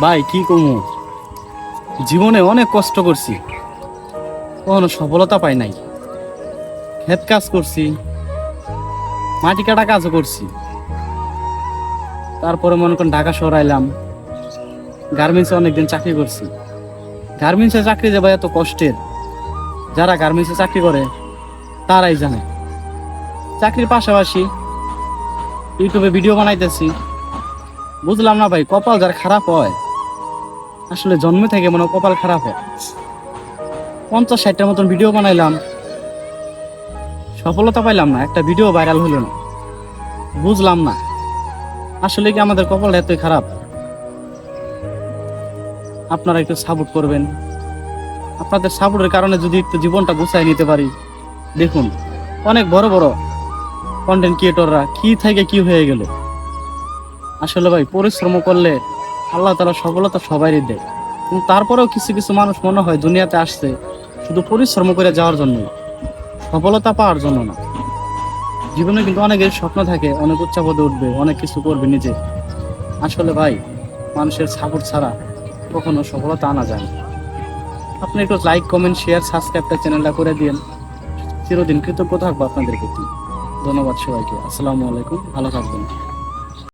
ভাই, কি কমু? জীবনে অনেক কষ্ট করছি। কখনো সফলতা পাই নাই। ক্ষেত কাজ করছি। মাটি কাটা কাজও করছি। তারপরে মনে করেন ঢাকা শহর আইলাম। গার্মেন্টসে অনেকদিন চাকরি করছি। গার্মেন্টসে চাকরি যে এত কষ্টের। যারা গার্মেন্টসে চাকরি করে, তারাই জানে। চাকরির পাশাপাশি ইউটিউবে ভিডিও বানাইতেছি। বুঝলাম না ভাই, কপাল যার খারাপ হয়। আসলে জন্মে থেকে মনে কপাল খারাপ হয়। পঞ্চাশ ষাটটার মতন ভিডিও বানাইলাম। সফলতা পাইলাম না, একটা ভিডিও ভাইরাল হলো না। বুঝলাম না, আসলে কি আমাদের কপাল এতই খারাপ? আপনারা একটু সাপোর্ট করবেন। আপনাদের সাপোর্টের কারণে যদি একটু জীবনটা গুছাই নিতে পারি। দেখুন, অনেক বড় বড় কন্টেন্ট ক্রিয়েটররা কি থেকে কি হয়ে গেল? আসলে ভাই, পরিশ্রম করলে আল্লাহ তালা সফলতা সবারই দেয়। কিন্তু তারপরেও কিছু কিছু মানুষ মনে হয় দুনিয়াতে আসছে শুধু পরিশ্রম করে যাওয়ার জন্য সফলতা পাওয়ার জন্য না। জীবনে কিন্তু অনেকের স্বপ্ন থাকে, অনেক উচ্চ পদে উঠবে, অনেক কিছু করবে নিজে। আসলে ভাই, মানুষের সাপোর্ট ছাড়া কখনো সফলতা আনা যায় না। আপনি একটু লাইক কমেন্ট শেয়ার সাবস্ক্রাইবটা চ্যানেলটা করে দিন চিরদিন কৃতজ্ঞ থাকব আপনাদের প্রতি। ধন্যবাদ সবাইকে। আসসালামু আলাইকুম। ভালো থাকবেন।